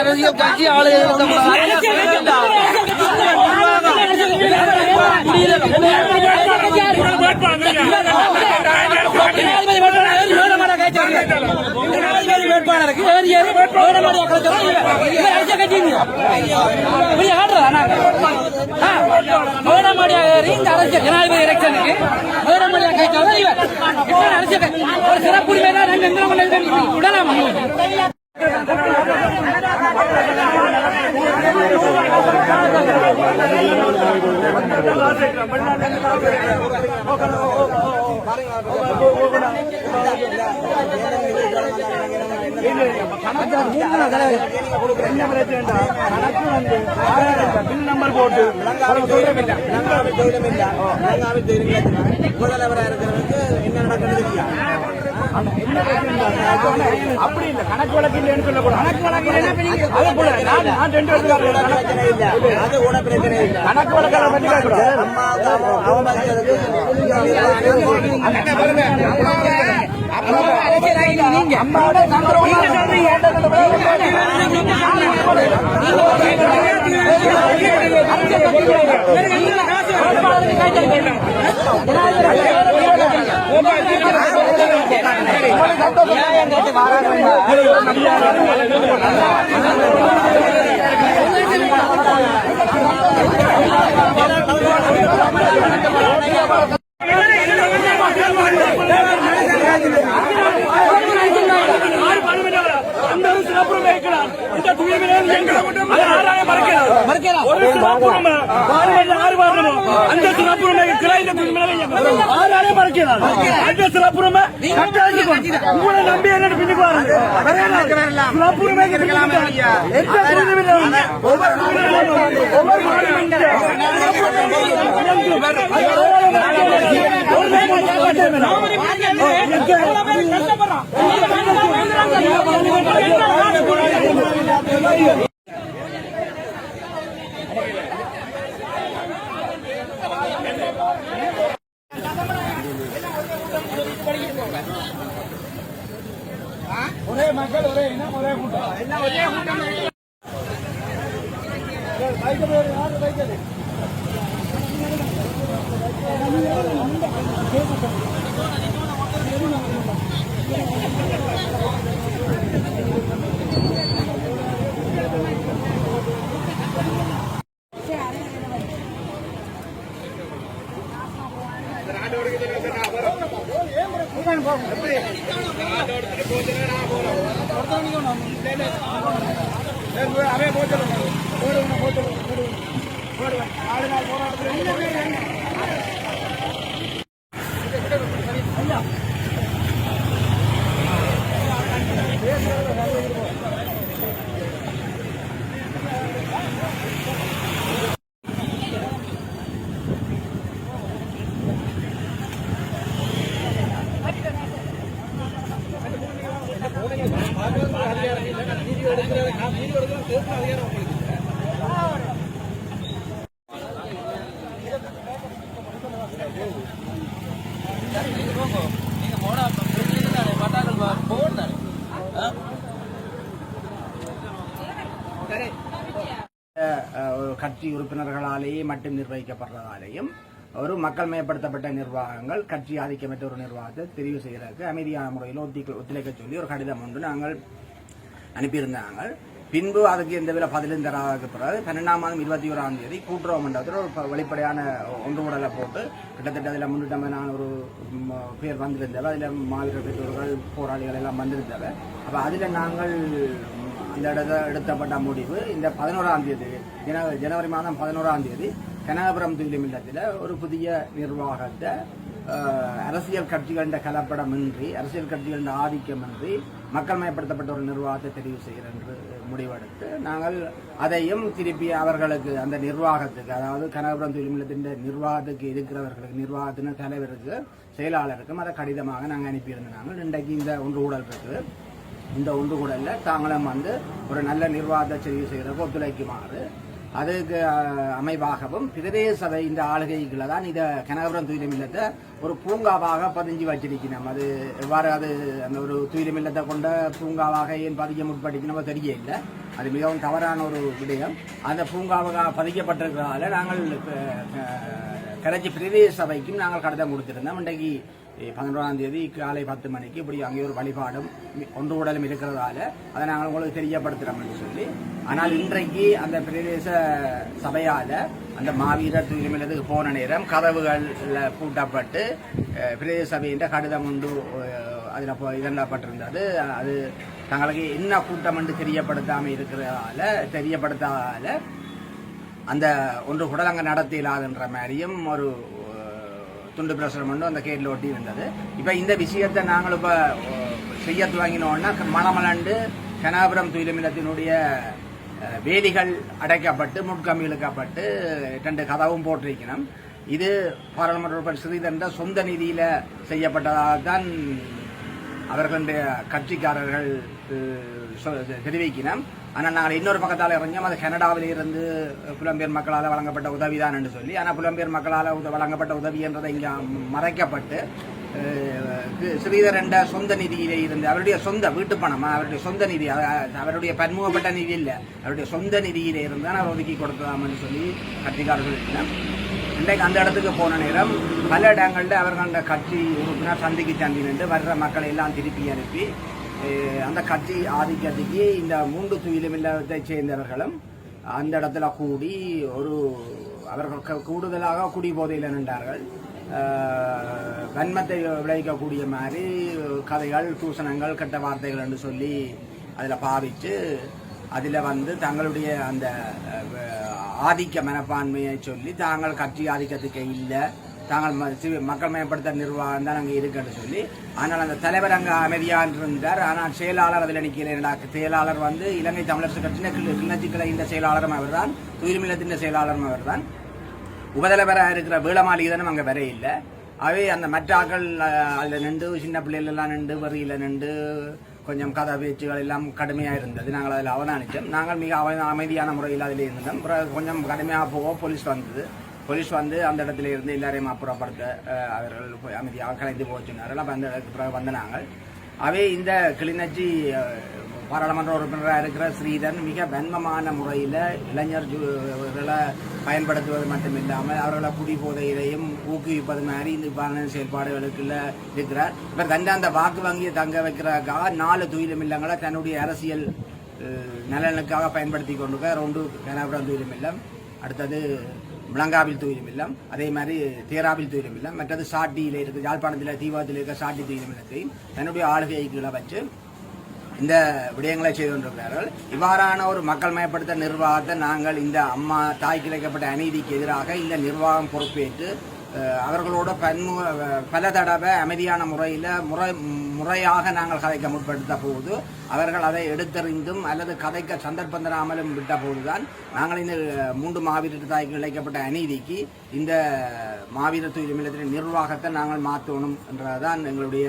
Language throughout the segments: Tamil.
அரசியல் ஆலயம் வேட்பாளருக்கு இப்படி ஆடுறதா வேடமாடியா ஏறி இந்த அரசியல் ஜனாதிபதி எலெக்ஷனுக்கு வேடமாடியா கலைச்சோம் இவர் அரசியல் ஒரு சிறப்பு உரிமை தான் ரெண்டு எந்திரம் நம்பர் போட்டு முதல்வராக இருக்கிறவருக்கு என்ன நடக்கிறது அப்படி இல்ல கணக்கு வழக்கு இல்லைன்னு சொல்லக்கூடாது கணக்கு வழக்கு போல நான் ரெண்டு பிரச்சனை அது கூட பிரச்சனை கணக்கு வழக்கு கேட்கக்கூடாது அம்மாவுக்கு அவமதிக்கிறதுக்கு அம்மாவோட நம்பர் அந்த சிறப்புறம் வைக்கலாம் இந்த தூய்மையிலே எங்களை மட்டும் ஆறாய மறக்கலாம் ஒரு பார்வையில் ஆறு வரணுமோ அந்த சிறப்புறம் கிளைந்த தூய்மையிலே ஆறாய மறக்கலாம் அந்த சிறப்புறம் உங்களை நம்பி என்ன பின்னுக்கு எந்த ஒவ்வொரு ஒரே மக்கள் ஒரே என்ன ஒரே கூட்டம். என்ன ஒரே கூட்டம்? அவரே போட்டு போடுவேன் போடுவேன் போடுவேன் ஆளுநர் போராட்டத்தில் கட்சி உறுப்பினர்களாலேயே மட்டும் நிர்வகிக்கப்படுறதாலேயும் ஒரு மக்கள் மேம்படுத்தப்பட்ட நிர்வாகங்கள் கட்சி ஆதிக்கமற்ற ஒரு நிர்வாகத்தை தெரிவு செய்கிறதுக்கு அமைதியான முறையில் ஒத்தி ஒத்துழைக்க சொல்லி ஒரு கடிதம் ஒன்று நாங்கள் அனுப்பியிருந்தாங்க. பின்பு அதுக்கு எந்த வித பதிலும் தராததுக்கு பிறகு பன்னெண்டாம் மாதம் இருபத்தி ஓராம் தேதி கூட்டுறவு மண்டலத்தில் ஒரு வெளிப்படையான ஒன்று உடலை போட்டு கிட்டத்தட்ட அதில் முன்னிட்டமான ஒரு பேர் வந்திருந்தவ. அதில் மாவீரர் பெற்றோர்கள் போராளிகள் எல்லாம் வந்திருந்தவ. அப்போ அதில் நாங்கள் இந்த இடத்த எடுத்தப்பட்ட முடிவு. இந்த பதினோராம் தேதி ஜன- ஜனவரி மாதம் பதினோராம் தேதி கனகபுரம் துயிலும் இல்லத்தில் ஒரு புதிய நிர்வாகத்தை அரசியல் கட்சிகளின் கலப்படமின்றி அரசியல் கட்சிகளின் ஆதிக்கமின்றி மக்கள் மயப்படுத்தப்பட்ட ஒரு நிர்வாகத்தை தெரிவு செய்கிறேன் என்று முடிவெடுத்து நாங்கள் அதையும் திருப்பி அவர்களுக்கு அந்த நிர்வாகத்துக்கு அதாவது கனகபுரம் தொழில்நிலத்தின் நிர்வாகத்துக்கு இருக்கிறவர்களுக்கு நிர்வாகத்தின் தலைவருக்கு செயலாளருக்கும் அதை கடிதமாக நாங்கள் அனுப்பியிருந்தோம். நாங்கள் இன்றைக்கு இந்த ஒன்று ஊழல் இருக்குது. இந்த ஒன்று கூடல்ல தாங்களும் வந்து ஒரு நல்ல நிர்வாகத்தை தெரிவு செய்கிறதுக்கு ஒத்துழைக்குமாறு. அதுக்கு அமைவாகவும் பிரதேச சபை இந்த ஆளுகைகளை தான் இதை கனகபுரம் துயிலும் இல்லத்தை ஒரு பூங்காவாக பதிஞ்சு வச்சிருக்கணும். அது எவ்வாறு அது அந்த ஒரு துயிலும் இல்லத்தை கொண்ட பூங்காவாக ஏன் பதிக்க முற்படுத்தினோ தெரிய இல்லை அது மிகவும் தவறான ஒரு விடயம். அந்த பூங்காவாக பதிக்கப்பட்டிருக்கிறதால நாங்கள் அஹ், கரைச்சி பிரதேச சபைக்கும் நாங்கள் கடிதம் கொடுத்துருந்தோம். இன்றைக்கு பதினொன்றாம் தேதி காலை பத்து மணிக்கு இப்படி அங்கே ஒரு வழிபாடும் ஒன்று உடலும் இருக்கிறதால அதை நாங்கள் உங்களுக்கு தெரியப்படுத்துகிறோம் சொல்லி. ஆனால் இன்றைக்கு அந்த பிரதேச சபையால் அந்த மாவீரர் தூய்மையிலத்துக்கு போன நேரம் கதவுகள் பூட்டப்பட்டு பிரதேச சபையின் கடிதம் உண்டு அதில் இதண்டப்பட்டிருந்தது அது தங்களுக்கு என்ன கூட்டம் என்று தெரியப்படுத்தாமல் இருக்கிறதால தெரியப்படுத்தாதால அந்த ஒன்று கூட அங்கே நடத்த இல்லாதுன்ற மாதிரியும் ஒரு துண்டு பிரசுரம் ஒன்று அந்த கேட்டில் ஒட்டி இருந்தது இப்போ இந்த விஷயத்தை நாங்கள் இப்போ செய்ய துவங்கினோன்னா மணமலண்டு கனாபுரம் துயிலமிலத்தினுடைய வேலிகள் அடைக்கப்பட்டு முட்கம்பி இழுக்கப்பட்டு ரெண்டு கதவும் போட்டிருக்கணும். இது பாராளுமன்ற உறுப்பினர் ஸ்ரீதரன் சொந்த நிதியில செய்யப்பட்டதாகத்தான் அவர்களுடைய கட்சிக்காரர்கள் சொ- தெரிவிக்கணும். ஆனால் நாங்கள் இன்னொரு பக்கத்தால் இறங்கியோம் அது கனடாவில் இருந்து புலம்பெயர் மக்களால் வழங்கப்பட்ட உதவிதான் என்று சொல்லி ஆனால் புலம்பெயர் மக்களால் உத- வழங்கப்பட்ட உதவி என்றதை இங்கே மறைக்கப்பட்டு ஸ்ரீதரண்ட சொந்த நிதியிலே இருந்து அவருடைய சொந்த வீட்டு பணம் அவருடைய சொந்த நிதி அவருடைய பன்முகப்பட்ட நிதி இல்லை அவருடைய சொந்த நிதியிலே இருந்து தான் அவர் ஒதுக்கி கொடுத்ததாம்னு சொல்லி கட்சிக்காரர்கள் இன்றைக்கு அந்த இடத்துக்கு போன நேரம் பல இடங்களில் அவர்கள் கட்சி உறுப்பினர் சந்திக்கு சந்தி நின்று வர்ற மக்களை எல்லாம் திருப்பி அனுப்பி அந்த கட்சி ஆதிக்கத்துக்கு இந்த மூன்று துயிலுமில்லத்தை சேர்ந்தவர்களும் அந்த இடத்துல கூடி ஒரு அவர்கள் கூடுதலாக குடி போதையில் நின்றார்கள் வன்மத்தை விளைவிக்கக்கூடிய மாதிரி கதைகள் தூசணங்கள் கெட்ட வார்த்தைகள் என்று சொல்லி அதில் பாவித்து அதில் வந்து தங்களுடைய அந்த ஆதிக்க மனப்பான்மையை சொல்லி தாங்கள் கட்சி ஆதிக்கத்துக்கு இல்லை. தாங்கள் ம- சி- மக்கள் மயப்படுத்த நிர்வாகம் தான் அங்கே இருக்குன்னு சொல்லி ஆனால் அந்த தலைவர் அங்கே அமைதியாக இருந்தார். ஆனால் செயலாளர் அதில் நிற்கிறேன் செயலாளர் வந்து இலங்கை தமிழரசு கட்சியின் கிளர்ச்சி கிளையின் செயலாளரும் அவர்தான் தூய்மில்லத்தின் செயலாளரும் அவர் தான் உபதலைவராக இருக்கிற வீளமாளிகதனும் அங்கே வர இல்லை அவை அந்த மற்ற ஆக்கள் அதில் நின்று சின்ன பிள்ளைகளெல்லாம் நின்று வரியில் நின்று கொஞ்சம் கதை பேச்சுகள் எல்லாம் கடுமையாக இருந்தது. நாங்கள் அதில் அவதானித்தோம். நாங்கள் மிக அவ அமைதியான முறையில் அதில் இருந்தோம். கொஞ்சம் கடுமையாக போக போலீஸ் வந்தது. போலீஸ் வந்து அந்த இடத்துல இருந்து எல்லாரையும் அப்புறப்படுத்த அவர்கள் போய் அமைதியாக கலைந்து போக சொன்னார்கள். அப்போ அந்த இடத்துக்கு பிறகு நாங்கள் அவை இந்த கிளிநொச்சி பாராளுமன்ற உறுப்பினராக இருக்கிற ஸ்ரீதன் மிக வன்மமான முறையில் இளைஞர் ஜூ- பயன்படுத்துவது மட்டும் இல்லாமல் அவர்களை குடி போதையிலையும் ஊக்குவிப்பது மாதிரி இந்த பாலன செயல்பாடுகளுக்குள்ள இருக்கிறார். இவர் தந்த அந்த வாக்கு வங்கியை தங்க வைக்கிறதுக்காக நாலு துயிலும் இல்லங்களை தன்னுடைய அரசியல் நலனுக்காக பயன்படுத்தி கொண்டு ஒன்று கனபுரம் துயிலும் இல்லம். அடுத்தது முழங்காவில் துயிலும் இல்லம் அதே மாதிரி தேராவில் துயிலும் இல்லம் மற்றது சாட்டியில் இருக்குது யாழ்ப்பாணத்தில் தீபாவத்தில் இருக்க சாட்டி துயிலும் இல்லத்தையும் தன்னுடைய ஆளுகையை ஐக்கியங்களை வச்சு இந்த விடயங்களை செய்து கொண்டிருக்கிறார்கள். இவ்வாறான ஒரு மக்கள் மயப்படுத்த நிர்வாகத்தை நாங்கள் இந்த அம்மா தாய் கிளைக்கப்பட்ட அநீதிக்கு எதிராக இந்த நிர்வாகம் பொறுப்பேற்று அவர்களோட பன்மு பல தடவை அமைதியான முறையில் முறை முறையாக நாங்கள் கதைக்க முற்படுத்த போது அவர்கள் அதை எடுத்தறிந்தும் அல்லது கதைக்க சந்தர்ப்பம் தராமலும் விட்ட போதுதான் நாங்கள் இந்த மூன்று மாவீரர் தாய்க்கு இழைக்கப்பட்ட அநீதிக்கு இந்த மாவீர தூய்மையிலத்தின் நிர்வாகத்தை நாங்கள் மாற்றணும் என்றதான் எங்களுடைய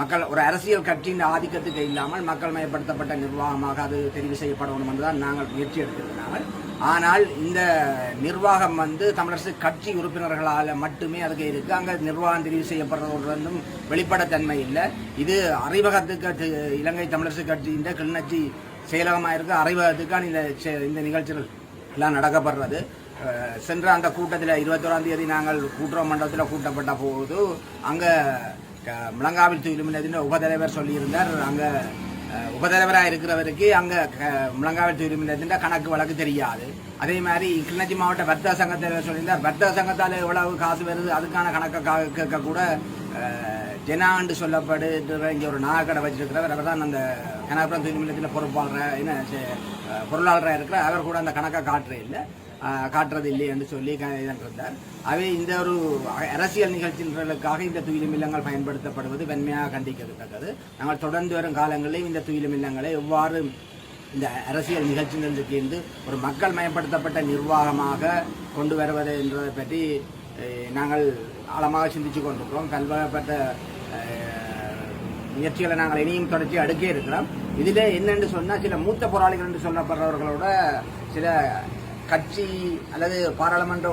மக்கள் ஒரு அரசியல் கட்சியின் ஆதிக்கத்துக்கு இல்லாமல் மக்கள் மயப்படுத்தப்பட்ட நிர்வாகமாக அது தெரிவு செய்யப்படணும் என்றுதான் நாங்கள் முயற்சி எடுத்திருந்தாங்க ஆனால் இந்த நிர்வாகம் வந்து தமிழரசு கட்சி உறுப்பினர்களால் மட்டுமே அதுக்கு இருக்குது அங்கே நிர்வாகம் தெரிவு செய்யப்படுறதும் வெளிப்படத்தன்மை இல்லை. இது அறிவகத்துக்கு இலங்கை தமிழரசு கட்சியின் கிளிநொச்சி செயலகமாக இருக்க. அறிவகத்துக்கான இந்த செ- இந்த நிகழ்ச்சிகள் எல்லாம் நடக்கப்படுறது. சென்ற அந்த கூட்டத்தில் இருபத்தோராம் தேதி நாங்கள் கூட்டுறவு மண்டலத்தில் கூட்டப்பட்ட போது அங்கே முழங்காவில் துயிலுமினதின் உபதலைவர் சொல்லியிருந்தார். அங்கே உபதலைவராக இருக்கிறவருக்கு அங்கே முழங்காவில் துயிலுமினதின் கணக்கு வழக்கு தெரியாது. அதே மாதிரி கிளிநொச்சி மாவட்ட வர்த்தக சங்கத்தில் சொல்லியிருந்தார் வர்த்தக சங்கத்தால் எவ்வளவு காசு வருது? அதுக்கான கணக்கை கா- கேட்க கூட ஜெனாண்டு சொல்லப்படுகிற இங்கே ஒரு நாகக்கடை வச்சிருக்கிறவர் அவர் தான் அந்த கனகபுரம் துணிநிலத்தில் பொறுப்பாளராக என்ன செ- பொருளாளராக இருக்கிற அவர் கூட அந்த கணக்கை காட்டுறே இல்லை. காட்டுறது இல்லை என்று சொல்லி க- இதன்றிருந்தார் அவை இந்த ஒரு அரசியல் நிகழ்ச்சிகளுக்காக இந்த துயிலும் இல்லங்கள் பயன்படுத்தப்படுவது வன்மையாக கண்டிக்கத்தக்கது. நாங்கள் தொடர்ந்து வரும் காலங்களில் இந்த துயிலும் இல்லங்களை எவ்வாறு இந்த அரசியல் நிகழ்ச்சிகளுக்கு இருந்து ஒரு மக்கள் மயப்படுத்தப்பட்ட நிர்வாகமாக கொண்டு வருவது என்பதை பற்றி நாங்கள் ஆழமாக சிந்திச்சு கொண்டிருக்கிறோம். பல்வேறுபட்ட முயற்சிகளை நாங்கள் இனியும் தொடர்ச்சி அடுக்கே இருக்கிறோம். இதில் என்னென்று சொன்னால் சில மூத்த போராளிகள் என்று சொல்லப்படுறவர்களோட சில கட்சி அல்லது பாராளுமன்ற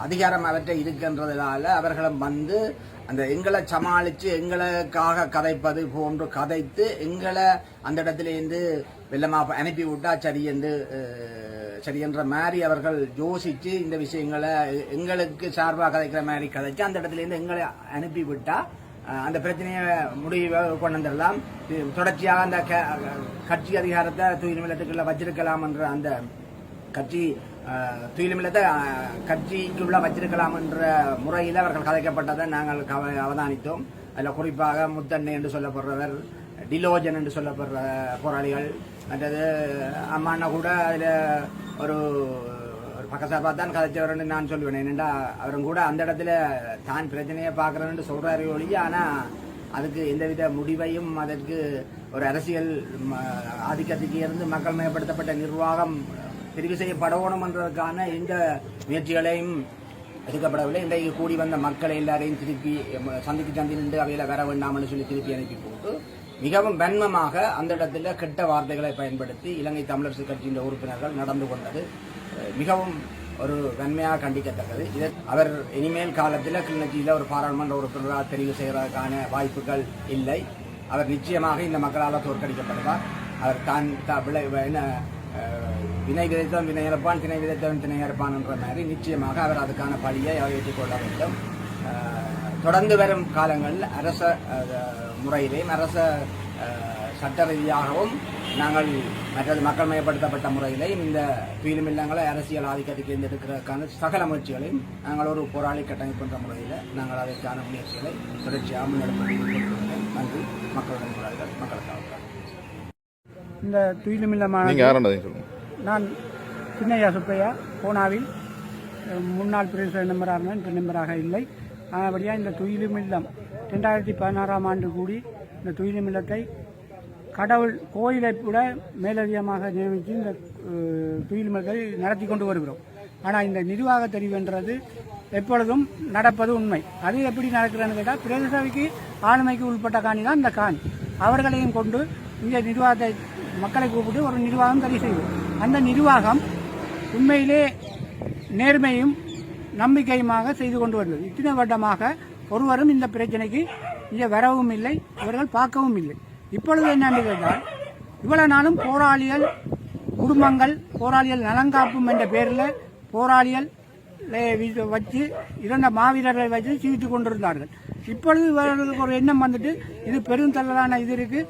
அதிகாரம் அவற்றை இருக்கின்றதால அவர்களும் வந்து அந்த எங்களை சமாளித்து எங்களுக்காக கதைப்பது போன்று கதைத்து எங்களை அந்த இடத்துலேருந்து வெள்ளமாக அனுப்பி விட்டா சரி என்று சரி என்ற மாதிரி அவர்கள் யோசித்து இந்த விஷயங்களை எங்களுக்கு சார்பாக கதைக்கிற மாதிரி கதைச்சு அந்த இடத்துல இருந்து எங்களை அனுப்பி விட்டா அந்த பிரச்சனையை முடிவை கொண்டு வந்துடலாம். தொடர்ச்சியாக அந்த க- கட்சி அதிகாரத்தை தூய் நிமிடத்துக்குள்ள வச்சிருக்கலாம் என்ற அந்த கட்சி அஹ், துயிலுமில்லத்தை கட்சிக்குள்ள வச்சிருக்கலாம் என்ற முறையில் அவர்கள் கதைக்கப்பட்டதை நாங்கள் கவ- அவதானித்தோம். அதில் குறிப்பாக முத்தண்ணை என்று சொல்லப்படுறவர் டிலோஜன் என்று சொல்லப்படுற போராளிகள் மற்றது அம்மாண்ணா கூட அதில் ஒரு ஒரு பக்கசார்பாக தான் கதைச்சவர்னு நான் சொல்லுவேன். என்னென்னா அவரும் கூட அந்த இடத்துல தான் பிரச்சனையை பார்க்குறேன்னு சொல்கிறாரு ஒழிய ஆனால் அதுக்கு எந்தவித முடிவையும் அதற்கு ஒரு அரசியல் ஆதிக்கத்துக்கு இருந்து மக்கள் மயப்படுத்தப்பட்ட நிர்வாகம் தெரிவு செய்யப்படணும் என்றதற்கான எந்த முயற்சிகளையும் எடுக்கப்படவில்லை. இன்றைக்கு கூடி வந்த மக்களை எல்லாரையும் திருப்பி சந்திக்கு சந்தி நின்று அவையில் வர வேண்டாம்னு சொல்லி திருப்பி அனுப்பி போட்டு மிகவும் வன்மமாக அந்த இடத்துல கெட்ட வார்த்தைகளை பயன்படுத்தி இலங்கை தமிழரசு கட்சியின் உறுப்பினர்கள் நடந்து கொண்டது மிகவும் ஒரு வன்மையாக கண்டிக்கத்தக்கது. இதை அவர் இனிமேல் காலத்தில் கிளிநொச்சியில் ஒரு பாராளுமன்ற உறுப்பினராக தெரிவு செய்வதற்கான வாய்ப்புகள் இல்லை. அவர் நிச்சயமாக இந்த மக்களால் தோற்கடிக்கப்படுவார் அவர் தான் என்ன வினை விதைத்தான் வினை இறப்பான் திணை விதைத்தவன் திணை இறப்பான் என்ற மாதிரி நிச்சயமாக அவர் அதுக்கான பழியை அவர் ஏற்றுக்கொள்ள வேண்டும். தொடர்ந்து வரும் காலங்களில் அரச முறையிலையும் முறையிலேயும் அரச சட்ட ரீதியாகவும் நாங்கள் மற்றது மக்கள் மயப்படுத்தப்பட்ட முறையிலையும் இந்த துயிலும் இல்லங்களை அரசியல் ஆதிக்கத்துக்கு எடுக்கிறதுக்கான சகல முயற்சிகளையும் நாங்கள் ஒரு போராளி கட்டமைப்புன்ற முறையில் நாங்கள் அதற்கான முயற்சிகளை தொடர்ச்சியாக முன்னெடுப்பது நன்றி. மக்களுடன் மக்களுக்காக. இந்த யாருன்றதை சொல்லுங்க? நான் சின்னையா சுப்பையா. பூனாவில் அஹ், முன்னாள் பிரதேச மெம்பராக இருந்தேன் இப்போ மெம்பராக இல்லை. ஆனபடியாக இந்த துயிலுமில்லம் ரெண்டாயிரத்தி பதினாறாம் ஆண்டு கூடி இந்த துயிலுமில்லத்தை கடவுள் கோயிலை கூட மேலதிகமாக நியமித்து இந்த அஹ், துயிலுமில்லத்தை நடத்தி கொண்டு வருகிறோம். ஆனால் இந்த நிர்வாக தெரிவுன்றது எப்பொழுதும் நடப்பது உண்மை. அது எப்படி நடக்கிறதுன்னு கேட்டால் பிரதேச சபைக்கு ஆளுமைக்கு உட்பட்ட காணி தான் இந்த காணி. அவர்களையும் கொண்டு இங்கே நிர்வாகத்தை மக்களை கூப்பிட்டு ஒரு நிர்வாகம் சரி செய்வோம் அந்த நிர்வாகம் உண்மையிலே நேர்மையும் நம்பிக்கையுமாக செய்து கொண்டு வந்தது. இத்தனை வருடமாக ஒருவரும் இந்த பிரச்சனைக்கு இங்கே வரவும் இல்லை இவர்கள் பார்க்கவும் இல்லை. இப்பொழுது என்னென்று கேட்டால் இவ்வளவு நாளும் போராளிகள் குடும்பங்கள் போராளிகள் நலங்காப்பும் என்ற பேரில் போராளிகள் வச்சு இரண்ட மாவீரர்களை வச்சு சீவித்து கொண்டிருந்தார்கள். இப்பொழுது இவர்களுக்கு ஒரு எண்ணம் வந்துட்டு இது பெருந்தள்ளலான இது இருக்கு.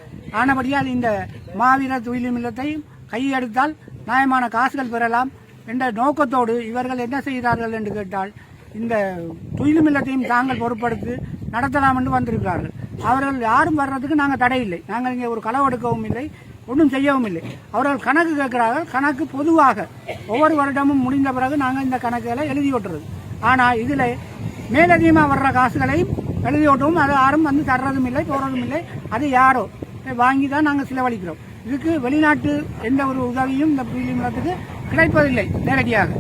ஆனபடியால் இந்த மாவீரர் தொழில் இல்லத்தை கையெடுத்தால் நியாயமான காசுகள் பெறலாம் என்ற நோக்கத்தோடு இவர்கள் என்ன செய்கிறார்கள் என்று கேட்டால் இந்த துயிலும் இல்லத்தையும் தாங்கள் பொறுப்படுத்தி நடத்தலாம் என்று வந்திருக்கிறார்கள். அவர்கள் யாரும் வர்றதுக்கு நாங்கள் தடை இல்லை நாங்கள் இங்கே ஒரு களவு எடுக்கவும் இல்லை. ஒன்றும் செய்யவும் இல்லை அவர்கள் கணக்கு கேட்கிறார்கள் கணக்கு பொதுவாக. ஒவ்வொரு வருடமும் முடிந்த பிறகு நாங்கள் இந்த கணக்குகளை எழுதி விட்டுறது ஆனால் இதில் மேலதிகமாக வர்ற காசுகளையும் எழுதி ஓட்டவும் அதை யாரும் வந்து தர்றதும் இல்லை போடுறதும் இல்லை அது யாரோ? வாங்கி தான் நாங்கள் செலவழிக்கிறோம். இதுக்கு வெளிநாட்டு எந்த ஒரு உதவியும் இந்த புயலிமலத்துக்கு கிடைப்பதில்லை நேரடியாக.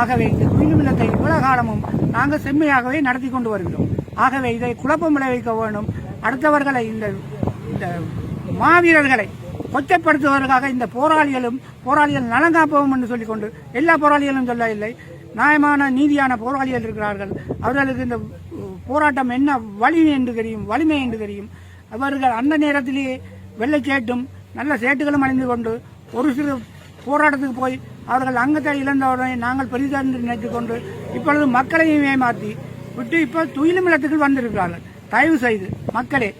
ஆகவே இந்த புயலிமலத்தை இவ்வளவு காலமும் நாங்கள் செம்மையாகவே நடத்தி கொண்டு வருகிறோம். ஆகவே இதை குழப்பம் விளைவிக்க வேண்டும் அடுத்தவர்களை இந்த இந்த மாவீரர்களை கொச்சப்படுத்துவதற்காக இந்த போராளிகளும் போராளிகள் நலங்காப்பவும் என்று சொல்லிக்கொண்டு எல்லா போராளிகளும் சொல்ல இல்லை. நியாயமான நீதியான போராளிகள் இருக்கிறார்கள். அவர்களுக்கு இந்த போராட்டம் என்ன வலிமை என்று தெரியும் வலிமை என்று தெரியும். அவர்கள் அந்த நேரத்திலேயே வெள்ளை சேட்டும் நல்ல சேட்டுகளும் அணிந்து கொண்டு ஒரு சிறு போராட்டத்துக்கு போய் அவர்கள் அங்கத்தை இழந்தவுடனே நாங்கள் பெரிதாக நினைத்து கொண்டு இப்பொழுது மக்களையும் ஏமாற்றி விட்டு இப்போ துயிலும் இடத்துக்கு வந்திருக்கிறார்கள். தயவு செய்து மக்களே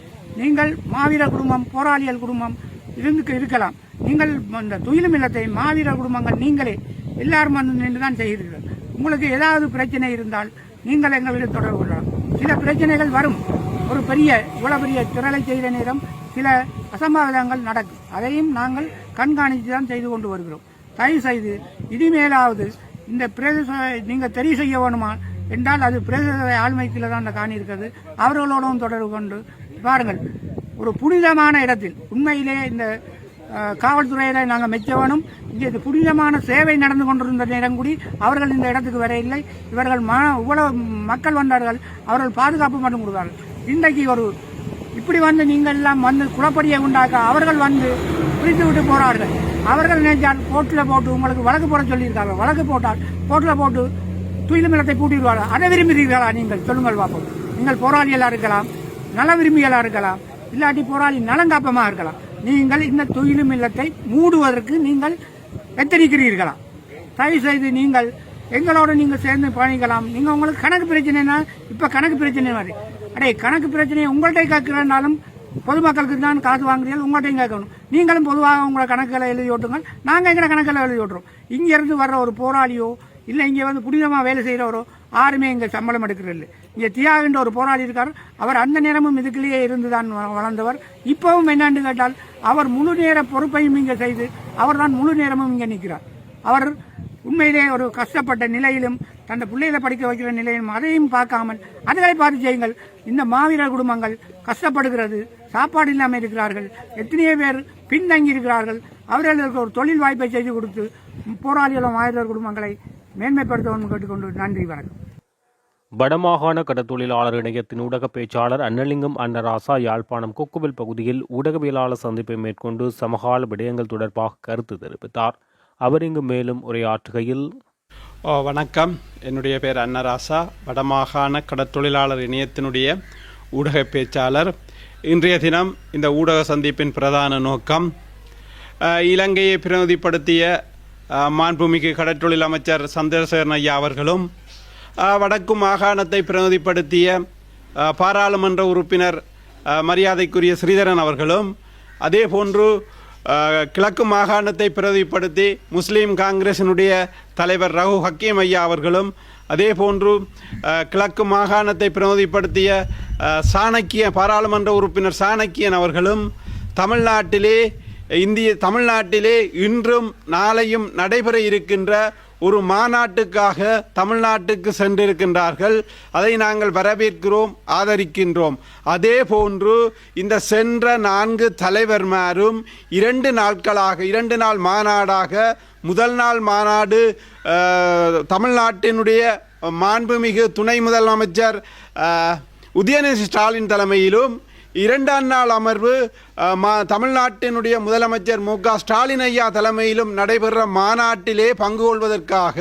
நீங்கள் மாவீர குடும்பம் போராளிகள் குடும்பம் இருந்து இருக்கலாம். நீங்கள் இந்த துயிலும் இல்லத்தை மாவீர குடும்பங்கள் நீங்களே எல்லாரும் வந்து நின்று தான் செய்கிறீர்கள். உங்களுக்கு ஏதாவது பிரச்சனை இருந்தால் நீங்கள் எங்களிடம் தொடர்பு கொள்ளலாம். சில பிரச்சனைகள் வரும். ஒரு பெரிய இவ்வளவு பெரிய திரளை செய்த நேரம் சில அசம்பாவிதங்கள் நடக்கும். அதையும் நாங்கள் கண்காணித்து தான் செய்து கொண்டு வருகிறோம். தயவு செய்து இனிமேலாவது இந்த பிரதேச நீங்கள் தெரிவு செய்ய வேணுமா? என்றால் அது பிரதேச ஆளுமைக்குள்ள தான் அந்த காணி இருக்கிறது. அவர்களோடும் தொடர்பு கொண்டு பாருங்கள். ஒரு புனிதமான இடத்தில். உண்மையிலே இந்த அஹ், காவல்துறையில நாங்கள் மெச்சவனும் இங்கே இந்த புனிதமான சேவை நடந்து கொண்டிருந்த நேரம் கூடி அவர்கள் இந்த இடத்துக்கு வர இல்லை இவர்கள் ம இவ்வளவு மக்கள் வந்தார்கள் அவர்கள் பாதுகாப்பு மட்டும் கொடுத்தார்கள். இன்றைக்கு ஒரு இப்படி வந்து நீங்கள் எல்லாம் வந்து குளப்படியை உண்டாக்க அவர்கள் வந்து பிரித்து விட்டு போறார்கள். அவர்கள் நினைச்சால் கோர்ட்டில் போட்டு உங்களுக்கு வழக்கு போட சொல்லியிருக்காங்க. வழக்கு போட்டால் கோர்ட்டில் போட்டு துயில் நிலத்தை பூட்டிடுவார்கள். அதை விரும்புகிறீர்களா நீங்கள்? சொல்லுங்கள் பார்ப்போம் நீங்கள் போராளிகளாக இருக்கலாம் நல விரும்பிகளாக இருக்கலாம் இல்லாட்டி போராளி நலங்காப்பமா இருக்கலாம். நீங்கள் இந்த தொழிலும் இல்லத்தை மூடுவதற்கு நீங்கள் எத்தனிக்கிறீர்களா? தயவு செய்து நீங்கள் எங்களோட நீங்கள் சேர்ந்து பயணிக்கலாம். நீங்கள் உங்களுக்கு கணக்கு பிரச்சனைனா இப்போ கணக்கு பிரச்சனை மாதிரி அடே கணக்கு பிரச்சனையை உங்கள்கிட்ட கேட்கிறனாலும் பொதுமக்களுக்கு தான் காசு வாங்குறீங்க உங்கள்கிட்டையும் கேட்கணும். நீங்களும் பொதுவாக உங்களை கணக்கில் எழுதி ஓட்டுங்கள். நாங்கள் எங்களை கணக்கில் எழுதி ஓட்டுறோம். இங்கேருந்து வர்ற ஒரு போராளியோ இல்லை இங்கே வந்து புனிதமாக வேலை செய்கிறவரோ யாருமே இங்கே சம்பளம் எடுக்கிறது இங்கே தியாகின்ற ஒரு போராளி இருக்கார். அவர் அந்த நேரமும் இதுக்குள்ளேயே இருந்து தான் வ- வளர்ந்தவர். இப்பவும் என்னன்னு கேட்டால் அவர் முழு நேர பொறுப்பையும் இங்கே செய்து அவர் தான் முழு நேரமும் இங்கே நிற்கிறார் அவர் உண்மையிலே ஒரு கஷ்டப்பட்ட நிலையிலும் தன் பிள்ளைகளை படிக்க வைக்கிற நிலையிலும் அதையும் பார்க்காமல் அதுகளை பார்த்து செய்யுங்கள். இந்த மாவீரர் குடும்பங்கள் கஷ்டப்படுகிறது சாப்பாடு இல்லாமல் இருக்கிறார்கள் எத்தனையோ பேர் பின்தங்கி இருக்கிறார்கள். அவர்களுக்கு ஒரு தொழில் வாய்ப்பை செய்து கொடுத்து போராளிகளும் மாவீரர் குடும்பங்களை மேன்மைப்படுத்தவும் கேட்டுக்கொண்டு நன்றி வணக்கம். வடமாகாண கடத்தொழிலாளர் இணையத்தின் ஊடக பேச்சாளர் அன்னலிங்கம் அன்னராசா யாழ்ப்பாணம் கொக்குவில் பகுதியில் ஊடகவியலாளர் சந்திப்பை மேற்கொண்டு சமகால விடயங்கள் தொடர்பாக கருத்து தெரிவித்தார். அவர் இங்கு மேலும் உரையாற்றுகையில் வணக்கம். என்னுடைய பேர் அன்னராசா. வடமாகாண கடத்தொழிலாளர் இணையத்தினுடைய ஊடக பேச்சாளர். இன்றைய தினம் இந்த ஊடக சந்திப்பின் பிரதான நோக்கம் இலங்கையை பிரதிநிதிப்படுத்திய மாண்புமிகு கடற்றொழில் அமைச்சர் சந்திரசேகரன் ஐயா அவர்களும் வடக்கு மாகாணத்தை பிரதிநிதிப்படுத்திய பாராளுமன்ற உறுப்பினர் மரியாதைக்குரிய ஸ்ரீதரன் அவர்களும் அதே போன்று கிழக்கு மாகாணத்தை பிரதிப்படுத்தி முஸ்லீம் காங்கிரசினுடைய தலைவர் ரகு ஹக்கீம் ஐயா அவர்களும் அதே போன்று கிழக்கு மாகாணத்தை பிரதிப்படுத்திய சாணக்கிய பாராளுமன்ற உறுப்பினர் சாணக்கியன் அவர்களும் தமிழ்நாட்டிலே இந்திய தமிழ்நாட்டிலே இன்றும் நாளையும் நடைபெற இருக்கின்ற ஒரு மாநாட்டுக்காக தமிழ்நாட்டுக்கு சென்றிருக்கின்றார்கள். அதை நாங்கள் வரவேற்கிறோம் ஆதரிக்கின்றோம். அதே போன்று இந்த சென்ற நான்கு தலைவர்மாரும் இரண்டு நாட்களாக இரண்டு நாள் மாநாடாக முதல் நாள் மாநாடு தமிழ்நாட்டினுடைய மாண்புமிகு துணை முதலமைச்சர் உதயநிதி ஸ்டாலின் தலைமையிலும் இரண்டாம் நாள் அமர்வு மா தமிழ்நாட்டினுடைய முதலமைச்சர் மு க ஸ்டாலின் ஐயா தலைமையிலும் நடைபெற மாநாட்டிலே பங்கு கொள்வதற்காக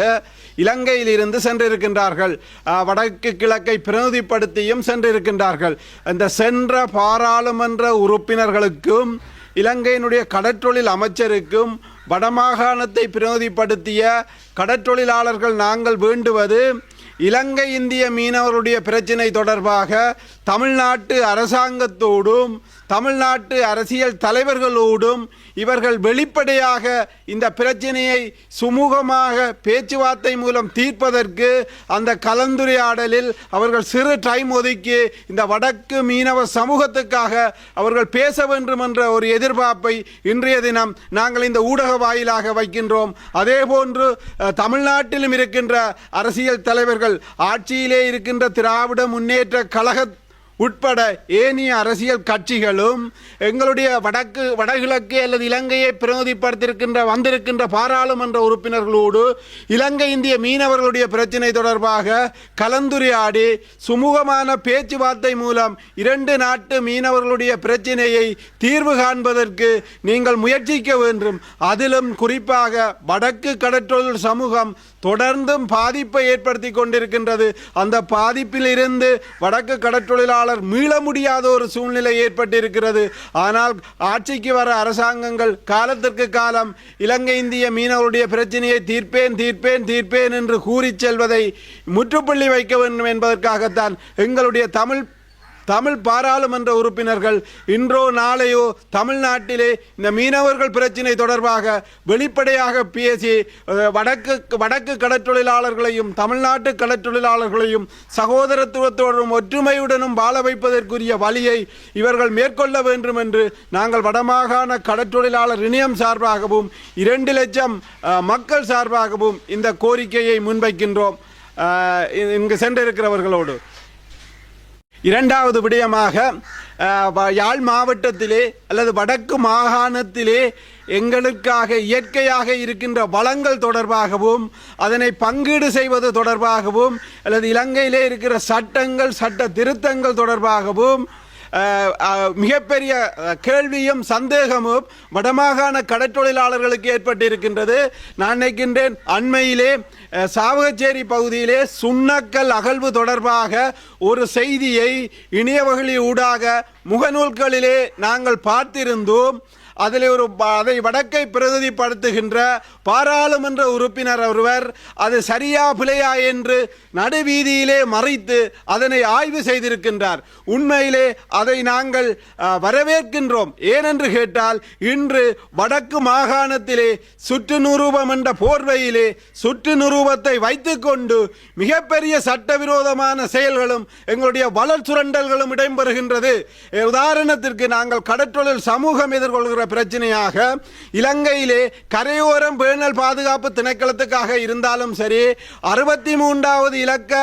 இலங்கையிலிருந்து சென்றிருக்கின்றார்கள். வடக்கு கிழக்கை பிரதிநிதிப்படுத்தியும் சென்றிருக்கின்றார்கள். இந்த சென்ற பாராளுமன்ற உறுப்பினர்களுக்கும் இலங்கையினுடைய கடற்றொழில் அமைச்சருக்கும் வடமாகாணத்தை பிரதிநிதிப்படுத்திய கடற்றொழிலாளர்கள் நாங்கள் வேண்டுவது இலங்கை இந்திய மீனவருடைய பிரச்சினை தொடர்பாக தமிழ்நாட்டு அரசாங்கத்தோடும் தமிழ்நாட்டு அரசியல் தலைவர்களோடும் இவர்கள் வெளிப்படையாக இந்த பிரச்சனையை சுமூகமாக பேச்சுவார்த்தை மூலம் தீர்ப்பதற்கு அந்த கலந்துரையாடலில் அவர்கள் சிறு டைம் ஒதுக்கி இந்த வடக்கு மீனவ சமூகத்துக்காக அவர்கள் பேச வேண்டும் என்ற ஒரு எதிர்பார்ப்பை இன்றைய தினம் நாங்கள் இந்த ஊடக வாயிலாக வைக்கின்றோம். அதே போன்று தமிழ்நாட்டிலும் இருக்கின்ற அரசியல் தலைவர்கள் ஆட்சியிலே இருக்கின்ற திராவிட முன்னேற்ற கழக உட்பட ஏனைய அரசியல் கட்சிகளும் எங்களுடைய வடக்கு வடகிழக்கு அல்லது இலங்கையை பிரதிநிதிப்படுத்தியிருக்கின்ற வந்திருக்கின்ற பாராளுமன்ற உறுப்பினர்களோடு இலங்கை இந்திய மீனவர்களுடைய பிரச்சினை தொடர்பாக கலந்துரையாடி சுமூகமான பேச்சுவார்த்தை மூலம் இரண்டு நாட்டு மீனவர்களுடைய பிரச்சினையை தீர்வு காண்பதற்கு நீங்கள் முயற்சிக்க வேண்டும். அதிலும் குறிப்பாக வடக்கு கடற்றொழில் சமூகம் தொடர்ந்தும் பாதிப்பை ஏற்படுத்தி கொண்டிருக்கின்றது. அந்த பாதிப்பிலிருந்து வடக்கு கடற்றொழிலாளர் மீள முடியாத ஒரு சூழ்நிலை ஏற்பட்டிருக்கிறது. ஆனால் ஆட்சிக்கு வர அரசாங்கங்கள் காலத்திற்கு காலம் இலங்கை இந்திய மீனவருடைய பிரச்சனையை தீர்ப்பேன் தீர்ப்பேன் தீர்ப்பேன் என்று கூறிச் செல்வதை முற்றுப்புள்ளி வைக்க வேண்டும் என்பதற்காகத்தான் எங்களுடைய தமிழ் தமிழ் பாராளுமன்ற உறுப்பினர்கள் இன்றோ நாளையோ தமிழ்நாட்டிலே இந்த மீனவர்கள் பிரச்சினை தொடர்பாக வெளிப்படையாக பேசி வடக்கு வடக்கு கடற்றொழிலாளர்களையும் தமிழ்நாட்டு கடற்றொழிலாளர்களையும் சகோதரத்துவத்தோடும் ஒற்றுமையுடனும் வாழ வைப்பதற்குரிய வழியை இவர்கள் மேற்கொள்ள வேண்டும் என்று நாங்கள் வடமாகாண கடற்றொழிலாளர் இணையம் சார்பாகவும் இரண்டு லட்சம் மக்கள் சார்பாகவும் இந்த கோரிக்கையை முன்வைக்கின்றோம். இங்கு சென்றிருக்கிறவர்களோடு. இரண்டாவது விடயமாக வ- யாழ் மாவட்டத்திலே அல்லது வடக்கு மாகாணத்திலே எங்களுக்காக இயற்கையாக இருக்கின்ற வளங்கள் தொடர்பாகவும் அதனை பங்கீடு செய்வது தொடர்பாகவும் அல்லது இலங்கையிலே இருக்கிற சட்டங்கள் சட்ட திருத்தங்கள் தொடர்பாகவும் மிகப்பெரிய கேள்வியும் சந்தேகமும் வடமாகாண கடற்றொழிலாளர்களுக்கு ஏற்பட்டிருக்கின்றது. நான் நினைக்கின்றேன் அண்மையிலே சாவகச்சேரி பகுதியிலே சுண்ணக்கல் அகழ்வு தொடர்பாக ஒரு செய்தியை இணையவழி ஊடாக முகநூல்களிலே நாங்கள் பார்த்திருந்தோம். அதில் ஒரு ப- அதை வடக்கை பிரதிநிதிப்படுத்துகின்ற பாராளுமன்ற உறுப்பினர் ஒருவர் அது சரியா பிழையா என்று நடுவீதியிலே மறைத்து அதனை ஆய்வு செய்திருக்கின்றார். உண்மையிலே அதை நாங்கள் வரவேற்கின்றோம். ஏனென்று கேட்டால் இன்று வடக்கு மாகாணத்திலே சுற்று என்ற போர்வையிலே சுற்றுநுரூபத்தை வைத்துக்கொண்டு மிகப்பெரிய சட்டவிரோதமான செயல்களும் எங்களுடைய வளர் சுரண்டல்களும் இடம்பெறுகின்றது. உதாரணத்திற்கு நாங்கள் கடற்றொழில் சமூகம் எதிர்கொள்கிற பிரச்சனையாக இலங்கையிலே கரையோரம் பேணல் பாதுகாப்பு திணைக்களத்துக்காக இருந்தாலும் சரி அறுபத்தி மூன்றாவது இலக்க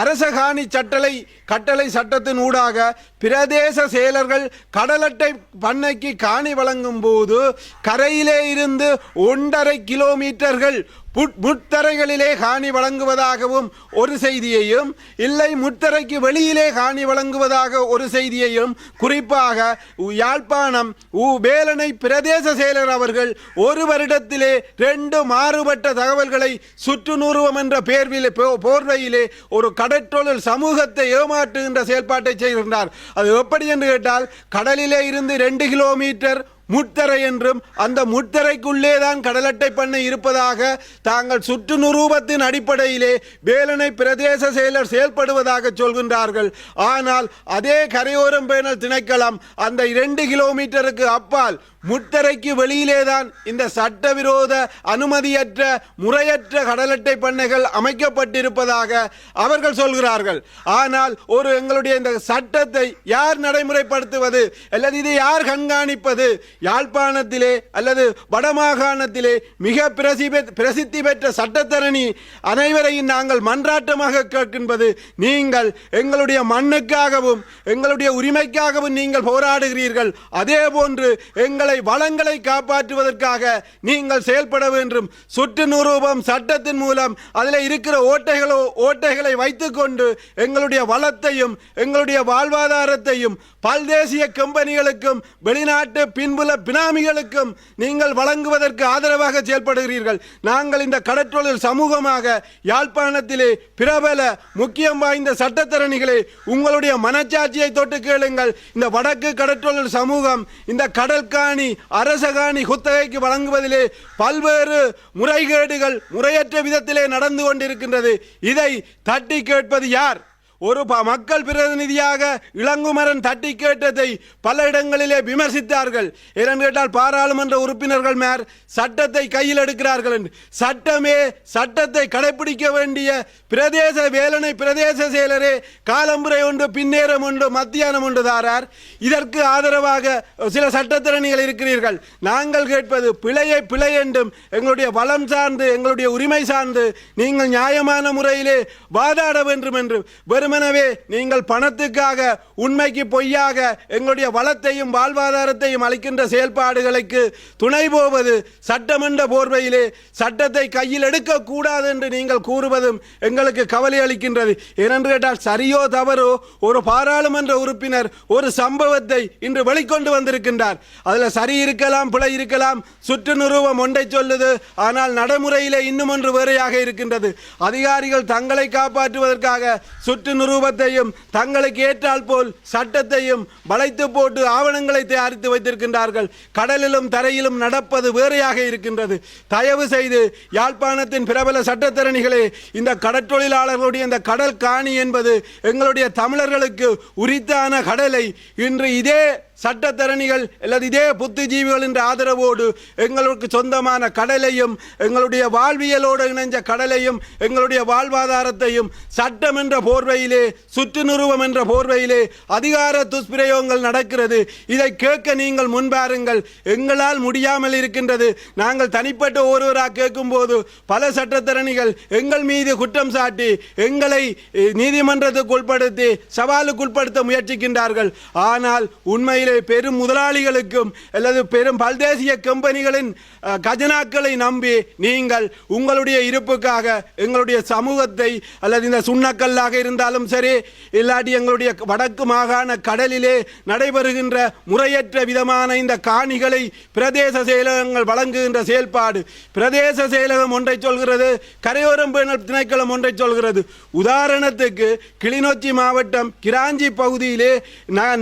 அரசகாணி சட்டளை கட்டளை சட்டத்தின் ஊடாக பிரதேச செயலர்கள் கடலட்டை பண்ணைக்கு காணி வழங்கும் போது கரையிலே இருந்து ஒன்றரை கிலோமீட்டர்கள் முத்தரைகளிலே காணி வழங்குவதாகவும் ஒரு செய்தியையும் இல்லை முத்தரைக்கு வெளியிலே காணி வழங்குவதாக ஒரு செய்தியையும் குறிப்பாக உ- யாழ்ப்பாணம் உ வேலனை பிரதேச செயலர் அவர்கள் ஒரு வருடத்திலே ரெண்டு மாறுபட்ட தகவல்களை சுற்றுநூறுவம் என்ற பேர்விலே போ- போர்வையிலே ஒரு கடற்றொழில் சமூகத்தை ஏமாற்றுகின்ற செயல்பாட்டை செய்கின்றார். அது எப்படி என்று கேட்டால் கடலிலே இருந்து ரெண்டு கிலோமீட்டர் முட்டரை என்றும் அந்த முட்டரைக்குள்ளே தான் கடலட்டை பண்ணை இருப்பதாக தாங்கள் சுற்று நுரூபத்தின் அடிப்படையிலே வேலனை பிரதேச செயலர் செயல்படுவதாக சொல்கின்றார்கள். ஆனால் அதே கரையோரம் பேணல் திணைக்களம் அந்த இரண்டு கிலோமீட்டருக்கு அப்பால் முட்டரைக்கு வெளியிலே தான் இந்த சட்டவிரோத அனுமதியற்ற முறையற்ற கடலட்டை பண்ணைகள் அமைக்கப்பட்டிருப்பதாக அவர்கள் சொல்கிறார்கள். ஆனால் ஒரு எங்களுடைய இந்த சட்டத்தை யார் நடைமுறைப்படுத்துவது? அல்லது இதை யார் கண்காணிப்பது? யாழ்ப்பாணத்திலே அல்லது வடமாகாணத்திலே மிக பிரசி பிரசித்தி பெற்ற சட்டத்தரணி அனைவரையும் நாங்கள் மன்றாட்டமாக கேட்கின்றது. நீங்கள் எங்களுடைய மண்ணுக்காகவும் எங்களுடைய உரிமைக்காகவும் நீங்கள் போராடுகிறீர்கள். அதே போன்று எங்களை வளங்களை காப்பாற்றுவதற்காக நீங்கள் செயல்பட வேண்டும். சுற்று நுரூபம் சட்டத்தின் மூலம் அதில் இருக்கிற ஓட்டைகளோ ஓட்டைகளை வைத்துக்கொண்டு எங்களுடைய வளத்தையும் எங்களுடைய வாழ்வாதாரத்தையும் பல்தேசிய கம்பெனிகளுக்கும் வெளிநாட்டு பின்புல பினாமிகளுக்கும் நீங்கள் வழங்குவதற்கு ஆதரவாக செயல்படுகிறீர்கள். நாங்கள் இந்த கடற்றொழில் சமூகமாக யாழ்ப்பாணத்திலே பிரபல முக்கியம் வாய்ந்த சட்டத்தரணிகளை உங்களுடைய மனச்சாட்சியை தொட்டு கேளுங்கள். இந்த வடக்கு கடற்றொழில் சமூகம் இந்த கடற்காணி அரசகாணி குத்தகைக்கு வழங்குவதிலே பல்வேறு முறைகேடுகள் முறையற்ற விதத்திலே நடந்து கொண்டிருக்கின்றது. இதை தட்டி கேட்பது யார்? ஒரு ப- மக்கள் பிரதிநிதியாக இளங்குமரன் தட்டி கேட்டதை பல இடங்களிலே விமர்சித்தார்கள். ஏனென்று கேட்டால் பாராளுமன்ற உறுப்பினர்கள் மேர் சட்டத்தை கையில் எடுக்கிறார்கள் என்று. சட்டமே சட்டத்தை கடைபிடிக்க வேண்டிய பிரதேச வேலனை பிரதேச செயலரே காலம்புரை ஒன்று பின்னேறம் ஒன்று மத்தியானம் ஒன்று தாரார். இதற்கு ஆதரவாக சில சட்டத்திறனிகள் இருக்கிறீர்கள். நாங்கள் கேட்பது பிழையை பிழை என்றும் எங்களுடைய வளம் சார்ந்து எங்களுடைய உரிமை சார்ந்து நீங்கள் நியாயமான முறையிலே வாதாட வேண்டும் என்று வெறுமனவே நீங்கள் பணத்துக்காக உண்மைக்கு பொய்யாக எங்களுடைய வளத்தையும் வாழ்வாதாரத்தையும் அளிக்கின்ற செயல்பாடுகளுக்கு துணை போவது சட்டமன்ற போர்வையிலே சட்டத்தை கையில் எடுக்கக்கூடாது என்று நீங்கள் கூறுவதும் எங்களுக்கு கவலை அளிக்கின்றது. ஏனென்று கேட்டால் சரியோ தவறோ ஒரு பாராளுமன்ற உறுப்பினர் ஒரு சம்பவத்தை இன்று வெளிக்கொண்டு வந்திருக்கின்றார். அதில் சரி இருக்கலாம் பிழை இருக்கலாம் சுற்று நிறுவம் ஒன்றை சொல்லுது ஆனால் நடைமுறையிலே இன்னும் ஒன்று வேறையாக இருக்கின்றது. அதிகாரிகள் தங்களை காப்பாற்றுவதற்காக சுற்று நிரூபத்தையும் தங்களுக்கு ஏற்றால் போல் சட்டத்தையும் வளைத்து போட்டு ஆவணங்களை தயாரித்து வைத்திருக்கின்றார்கள். கடலிலும் தரையிலும் நடப்பது வேறையாக இருக்கின்றது. தயவு செய்து யாழ்ப்பாணத்தின் பிரபல சட்டத்தரணிகளே இந்த கடற்றொழிலாளர்களுடைய இந்த கடல் காணி என்பது எங்களுடைய தமிழர்களுக்கு உரித்தான கடலை இன்று இதே சட்டத்தரணிகள் அல்லது இதே புத்திஜீவிகள் என்ற ஆதரவோடு எங்களுக்கு சொந்தமான கடலையும் எங்களுடைய வாழ்வியலோடு இணைஞ்ச கடலையும் எங்களுடைய வாழ்வாதாரத்தையும் சட்டம் என்ற போர்வையிலே சுற்று நிறுவம் என்ற போர்வையிலே அதிகார துஷ்பிரயோகங்கள் நடக்கிறது. இதை கேட்க நீங்கள் முன்பாருங்கள். எங்களால் முடியாமல் இருக்கின்றது. நாங்கள் தனிப்பட்ட ஒருவராக கேட்கும்போது பல சட்டத்தரணிகள் எங்கள் மீது குற்றம் சாட்டி எங்களை eh, நீதிமன்றத்துக்கு உட்படுத்தி சவாலுக்குட்படுத்த முயற்சிக்கின்றார்கள். ஆனால் உண்மையில் பெரும் முதலாளிகளுக்கும் அல்லது பெரும் பல்தேசிய கம்பெனிகளின் கஜனாக்களை நம்பி நீங்கள் உங்களுடைய இருப்புக்காக எங்களுடைய சமூகத்தை அல்லது இந்த சுண்ணக்கல்லாக இருந்தாலும் சரி இல்லாட்டி எங்களுடைய வடக்கு மாகாண கடலிலே நடைபெறுகின்ற முறையற்ற விதமான இந்த காணிகளை பிரதேச செயலகங்கள் வழங்குகின்ற செயல்பாடு. பிரதேச செயலகம் ஒன்றை சொல்கிறது கரையோரம் பேணல் திணைக்களம் ஒன்றை சொல்கிறது. உதாரணத்துக்கு கிளிநொச்சி மாவட்டம் கிராஞ்சி பகுதியிலே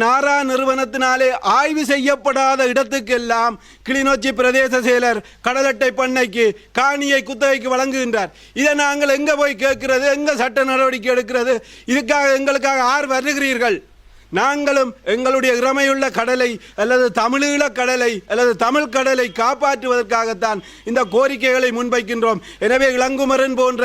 நாரா நிறுவனத்தினால் ஆய்வு செய்யப்படாத இடத்துக்கெல்லாம் கிளிநொச்சி பிரதேச செயலர் கடலட்டை பண்ணைக்கு காணியை குத்தகைக்கு வழங்குகின்றார். இதை நாங்கள் எங்கே போய் கேட்கிறது? எங்க சட்ட நடவடிக்கை எடுக்கிறது? இதுக்காக எங்களுக்காக ஆர் வருகிறீர்கள்? நாங்களும் எங்களுடைய இறமையுள்ள கடலை அல்லது தமிழீழ கடலை அல்லது தமிழ் கடலை காப்பாற்றுவதற்காகத்தான் இந்த கோரிக்கைகளை முன்வைக்கின்றோம். எனவே இளங்குமரன் போன்ற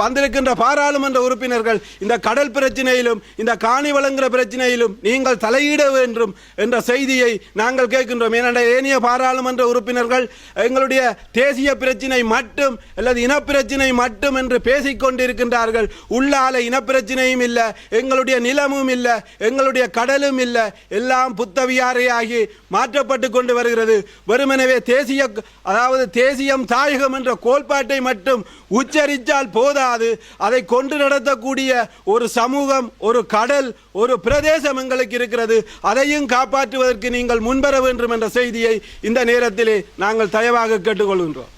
வந்திருக்கின்ற பாராளுமன்ற உறுப்பினர்கள் இந்த கடல் பிரச்சனையிலும் இந்த காணி வழங்குகிற பிரச்சனையிலும் நீங்கள் தலையிட வேண்டும் என்ற செய்தியை நாங்கள் கேட்கின்றோம். ஏனென்றால் ஏனைய பாராளுமன்ற உறுப்பினர்கள் எங்களுடைய தேசிய பிரச்சினை மட்டும் அல்லது இனப்பிரச்சினை மட்டும் என்று பேசிக் கொண்டிருக்கின்றார்கள் உள்ளால இனப்பிரச்சினையும் இல்லை எங்களுடைய நிலமும் இல்லை எங்களுடைய கடலும் இல்லை எல்லாம் புத்தவியாரையாகி மாற்றப்பட்டு கொண்டு வருகிறது. வெறுமெனவே தேசிய அதாவது தேசியம் தாயகம் என்ற கோட்பாட்டை மட்டும் உச்சரித்தால் போதாது. அதை கொண்டு நடத்தக்கூடிய ஒரு சமூகம் ஒரு கடல் ஒரு பிரதேசம் எங்களுக்கு இருக்கிறது. அதையும் காப்பாற்றுவதற்கு நீங்கள் முன்வர வேண்டும் என்ற செய்தியை இந்த நேரத்திலே நாங்கள் தயவாக கேட்டுக்கொள்கின்றோம்.